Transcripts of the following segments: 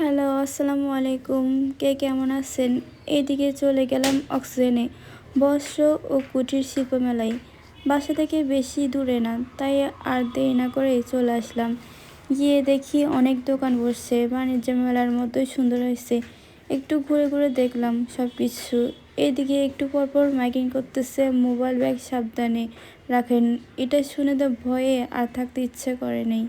Hello, আসসালামু আলাইকুম। কে কেমন আছেন? এইদিকে চলে গেলাম অক্সিজেনে। বস্ত্র ও কুটির শিল্প মেলায়। বাসা থেকে বেশি দূরে না, তাই আর দেরি না করে চলে আসলাম। গিয়ে দেখি অনেক দোকান বসছে, বাণিজ্য মেলার মতোই সুন্দর হয়েছে। একটু ঘুরে ঘুরে দেখলাম সব কিছু এদিকে একটু পরপর মাইকিং করতেছে, মোবাইল ব্যাগ সাবধানে রাখেন। এটা শুনে তো ভয়ে আর থাকতে ইচ্ছে করে নেই।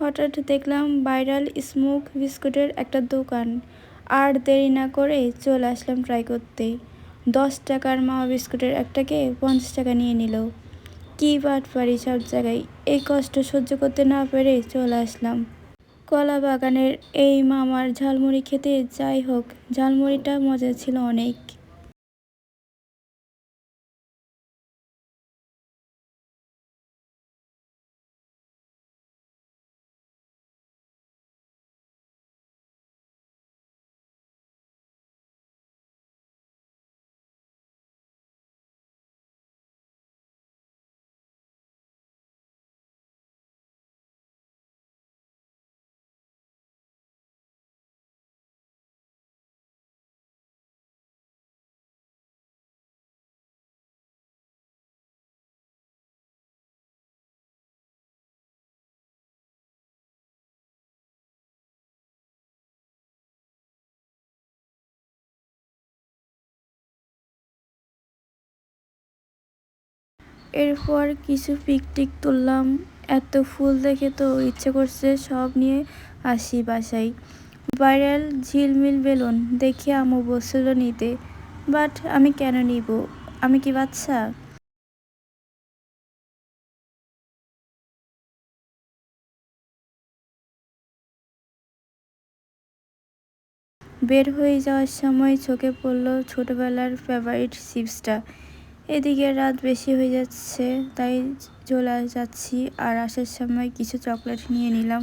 হঠাৎ দেখলাম ভাইরাল স্মোক বিস্কুটের একটা দোকান। আর দেরি না করে চলে আসলাম ট্রাই করতে। দশ টাকার মাওয়া বিস্কুটের একটাকে পঞ্চাশ টাকা নিয়ে নিল। কী পারি সব জায়গায়। এই কষ্ট সহ্য করতে না পেরে চলে আসলাম। কলা বাগানের এই মামার ঝালমুড়ি খেতে যাই হোক, ঝালমুড়িটা মজা ছিল অনেক। এরপর কিছু পিকটিক তুললাম। এত ফুল দেখে তো ইচ্ছে করছে সব নিয়ে আসি বাসায়। ভাইরাল ঝিলমিল বেলুন দেখে আমু বসছিল নিতে। বাট আমি কেন নিব? আমি কি বাচ্চা? বের হয়ে যাওয়ার সময় চোখে পড়ল ছোটবেলার ফেভারিট চিপসটা এদিকে রাত বেশি হয়ে যাচ্ছে, তাই চলে যাচ্ছি। আর আসার সময় কিছু চকলেট নিয়ে নিলাম।